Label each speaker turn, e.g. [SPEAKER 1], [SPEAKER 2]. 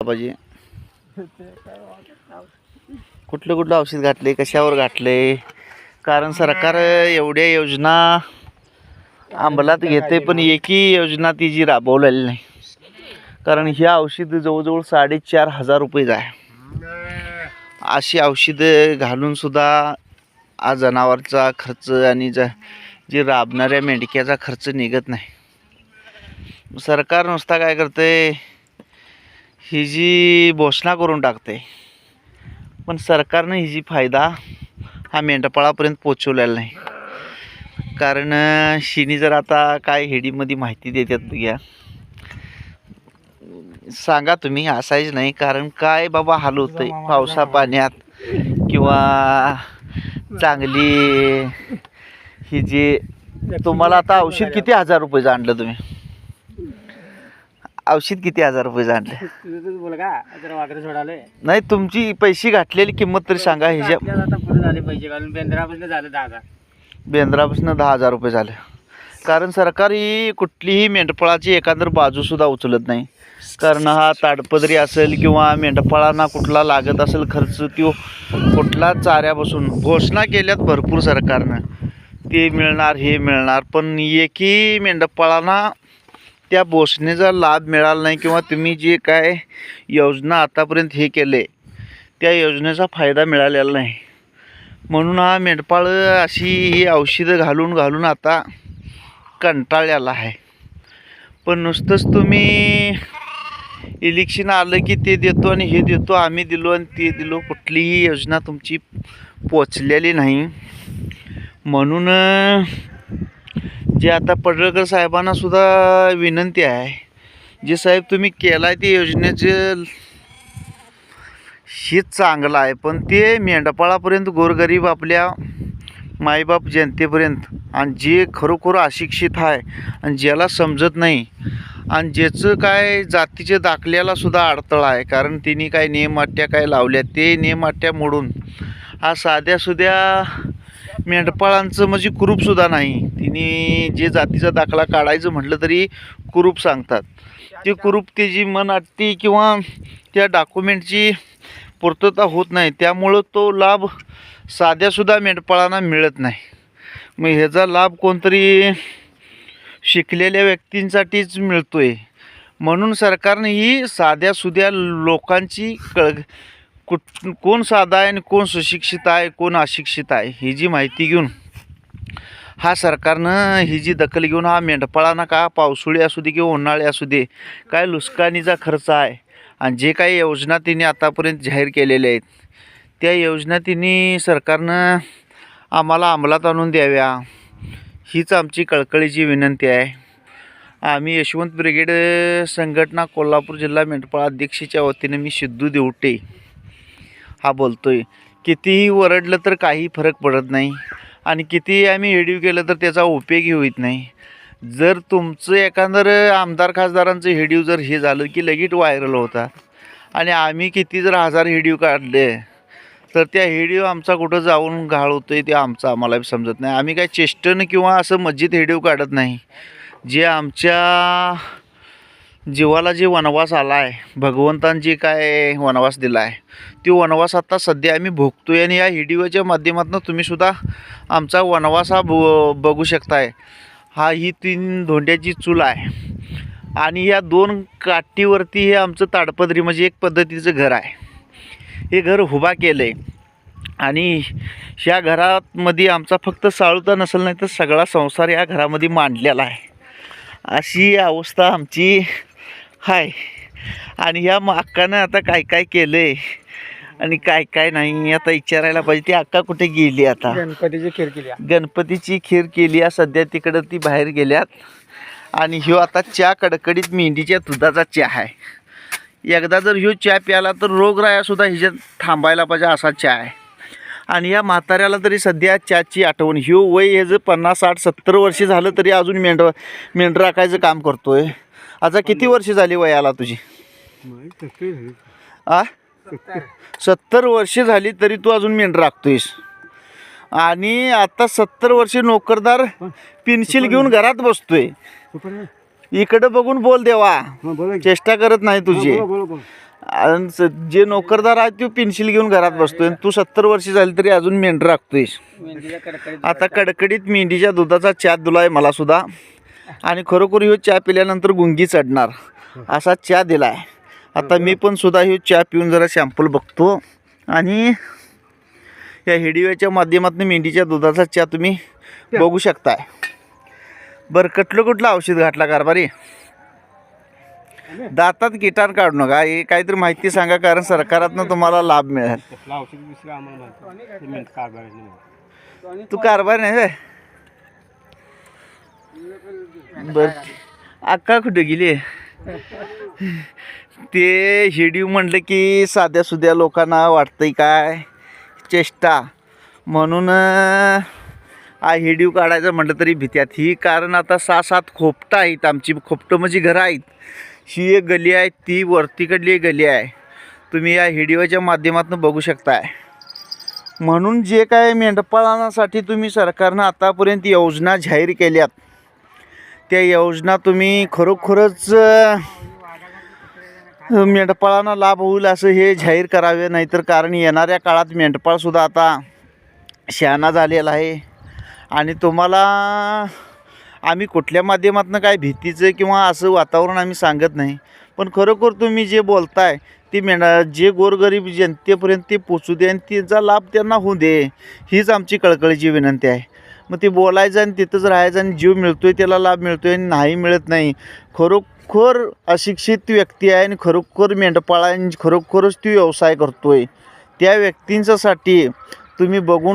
[SPEAKER 1] पाहिजे कुठलं कुठलं औषध घातले? कशावर घातले? कारण सरकार एवढ्या योजना अंमलात घेते पण एकही योजना ती जी राबवलेली नाही. कारण ही औषध जवळजवळ साडेचार हजार रुपये आहे अशी औषधं घालून सुद्धा आज जनावरचा खर्च आणि ज जे राबणाऱ्या मेंढक्याचा खर्च निघत नाही. सरकार नुसता काय करते ही जी घोषणा करून टाकते पण सरकारनं ही जी फायदा हा मेंढपाळापर्यंत पोचवलेला नाही. कारण शिनी जर आता काय हेडीमध्ये माहिती देतात घ्या सांगा तुम्ही असायच नाही. कारण काय बाबा हाल होतंय? पावसा पाण्यात किंवा चांगली ही जी तुम्हाला आता औषध किती हजार रुपयेचं आणलं तुम्ही? औषध किती हजार रुपयेचं आणलं
[SPEAKER 2] तुझं बोल का? जरा वाकडे सोडाले.
[SPEAKER 1] नाही तुमची पैसे घातलेली किंमत तरी सांगा ह्याच्या
[SPEAKER 2] आपल्याला आता पुढे झाले पैसे घालून. बेंद्रापासून झालं दहा हजार.
[SPEAKER 1] बेंद्रापासून दहा हजार रुपये झाले. कारण सरकार ही कुठलीही मेंढपाळाची एखादर बाजूसुद्धा उचलत नाही. कारण हा ताडपदरी असेल किंवा मेंढपाळांना कुठला लागत असेल खर्च तो कुठला चाऱ्यापासून घोषणा केल्यात भरपूर सरकारनं. ते मिळणार हे मिळणार पण एकही मेंढपाळांना त्या घोषणेचा लाभ मिळाला नाही किंवा तुम्ही जे काय योजना आतापर्यंत हे केले त्या योजनेचा फायदा मिळालेला नाही. म्हणून हा मेंढपाळ अशी ही औषधं घालून घालून आता कंटाळलेला आहे. पण नुसतंच तुम्ही इलेक्शन आलं की ते देतो आणि हे देतो आम्ही दिलो आणि ते दिलो कुठलीही योजना तुमची पोचलेली नाही. म्हणून जे आता पडळकर साहेबांना सुद्धा विनंती आहे जे साहेब तुम्ही केला आहे ते योजनेचं हेच चांगलं आहे पण ते मेंढपाळापर्यंत गोरगरीब आपल्या माईबाप जनतेपर्यंत आणि जे खरोखर अशिक्षित आहे आणि ज्याला समजत नाही आणि ज्याचं काय जातीच्या दाखल्याला सुद्धा अडथळा आहे कारण तिने काय नियम अट्ट्या काय लावल्या ते नियम अट्ट्या मोडून हा साध्यासुद्या मेंढपाळांचं म्हणजे कुरूपसुद्धा नाही. तिने जे जातीचा दाखला काढायचं म्हटलं तरी कुरूप सांगतात. ते कुरूप त्याची मन अटती किंवा त्या डॉक्युमेंटची पूर्तता होत नाही. त्यामुळं तो लाभ साध्यासुद्धा मेंढपाळांना मिळत नाही. मग ह्याचा लाभ कोणतरी शिकलेल्या व्यक्तींसाठीच मिळतो आहे म्हणून सरकारने ही साध्यासुद्या लोकांची कळ कुठ कोण साधा आहे आणि कोण सुशिक्षित आहे कोण अशिक्षित आहे ही जी माहिती घेऊन हा सरकारनं ही जी दखल घेऊन हा मेंढपाळांना का पावसाळी असू दे किंवा उन्हाळी असू दे काय लुस्कानीचा खर्च आहे आणि जे काही योजना तिने आतापर्यंत जाहीर केलेल्या आहेत त्या योजना तिने सरकारनं आम्हाला अंमलात आणून द्याव्या हीच आमची कळकळीची विनंती आहे. आम्ही यशवंत ब्रिगेड संघटना कोल्हापूर जिल्हा मेंढपाळ अध्यक्षाच्या वतीनं मी सिद्धू देवटे हा बोलतो आहे कितीही वरडलं तर काही फरक पडत नाही. आणि कितीही आम्ही हेडिओ केलं तर त्याचा उपयोगही होत नाही. जर तुमचं एखादं आमदार खासदारांचं हेडिओ जर हे झालं की लगेच व्हायरल होतात आणि आम्ही किती जर हजार हेडिओ काढले तर त्या हेडिओ आमचा कुठं जाऊन घाळ होतोय ते आमचं आम्हाला समजत नाही. आम्ही काय चेष्टनं किंवा असं मस्जिद हेडिओ काढत नाही. जे आमच्या जीवाला जे वनवास आला आहे भगवंतांची काय वनवास दिला आहे तो वनवास आता सध्या आम्ही भोगतोय आणि या हिडिओच्या माध्यमातून तुम्हीसुद्धा आमचा वनवास हा ब बघू शकताय. हा ही तीन धोंड्याची चूल आहे. आणि या दोन काठीवरती हे आमचं ताडपदरी म्हणजे एक पद्धतीचं घर आहे. हे घर उभा केलं आहे आणि ह्या घरामध्ये आमचा फक्त साळूता नसेल नाही तर सगळा संसार या घरामध्ये मांडलेला आहे. अशी अवस्था आमची आहे आणि ह्या म- अक्कानं आता काय काय केलं आहे आणि काय काय नाही आता विचारायला पाहिजे. ती अक्का कुठे गेली आता?
[SPEAKER 2] गणपतीची खीर केली
[SPEAKER 1] गणपतीची खीर केली आहे. सध्या तिकडं ती बाहेर गेल्यात. आणि ह्यो आता चहा कडकडीत मेंढीच्या दुधाचा चहा आहे. एकदा जर ह्यो चहा प्याला तर रोगरायासुद्धा ह्याच्यात थांबायला पाहिजे असा चहा आहे. आणि या म्हाताऱ्याला तरी सध्या चहाची आठवण. ह्यो वय ह्याचं पन्नास साठ सत्तर वर्ष झालं तरी अजून मेंढ मेंढ राखायचं काम करतोय. आता किती वर्ष झाली वयाला तुझी? आ? सत्तर वर्ष झाली तरी तू अजून मेंढ राखतोयस. आणि आता सत्तर वर्ष नोकरदार पेन्सिल घेऊन घरात बसतोय. इकडं बघून बोल देवा. चेष्टा करत नाही तुझी. जे नोकरदार आहे तो पेन्सिल घेऊन घरात बसतोय. आणि तू सत्तर वर्ष झाली तरी अजून मेंढर राखतोय
[SPEAKER 2] मेहंदीला कडकडीत
[SPEAKER 1] आता कडकडीत मेंढीच्या दुधाचा चहा दिलाय मला सुद्धा. आणि खरोखर ह्यो चहा पिल्यानंतर गुंगी चढणार. असा चहा दिलाय. आता मी पण सुद्धा ह्यो चहा पिऊन जरा शॅम्पल बघतो. आणि या हिडिओच्या माध्यमातून मेंढीच्या दुधाचा चहा तुम्ही बघू शकताय. बरं कुठलं कुठलं औषध घातला कारभारी? दातात गिटार काढू नका. हे काहीतरी माहिती सांगा कारण सरकारातनं तुम्हाला लाभ मिळेल. तू कारभार नाही? बर. अक्का कुठे गेली? ते हिडिओ म्हणलं की साध्या सुध्या लोकांना वाटतंय काय? चेष्टा. म्हणून हा हेडीव काढायचं म्हटलं तरी भीत्यात. ही कारण आता सहा सात खोपटं आहेत आमची. खोपटं म्हणजे घरं आहेत. ही एक गली आहे ती वरतीकडली एक गली आहे. तुम्ही या हिडिओच्या माध्यमातून बघू शकताय. म्हणून जे काय मेंढपाळांसाठी तुम्ही सरकारनं आतापर्यंत योजना जाहीर केल्यात त्या योजना तुम्ही खरोखरच मेंढपाळांना लाभ होईल असं हे जाहीर करावे. नाहीतर कारण येणाऱ्या काळात मेंढपाळसुद्धा आता शहाणा झालेला आहे. आणि तुम्हाला आम्ही कुठल्या माध्यमातून काय भीतीचं किंवा असं वातावरण आम्ही सांगत नाही. पण खरोखर तुम्ही जे बोलताय ते मेंढा जे गोरगरीब जनतेपर्यंत ते पोचू दे आणि तिचा लाभ त्यांना होऊ दे हीच आमची कळकळीची विनंती आहे. मग ते बोलायचं आणि तिथंच राहायचं आणि जीव मिळतो आहे त्याला लाभ मिळतो आहे आणि नाही मिळत नाही. खरोखर अशिक्षित व्यक्ती आहे आणि खरोखर मेंढपाळा खरोखरच ती व्यवसाय करतो आहे त्या व्यक्तींच्यासाठी तुम्ही बघून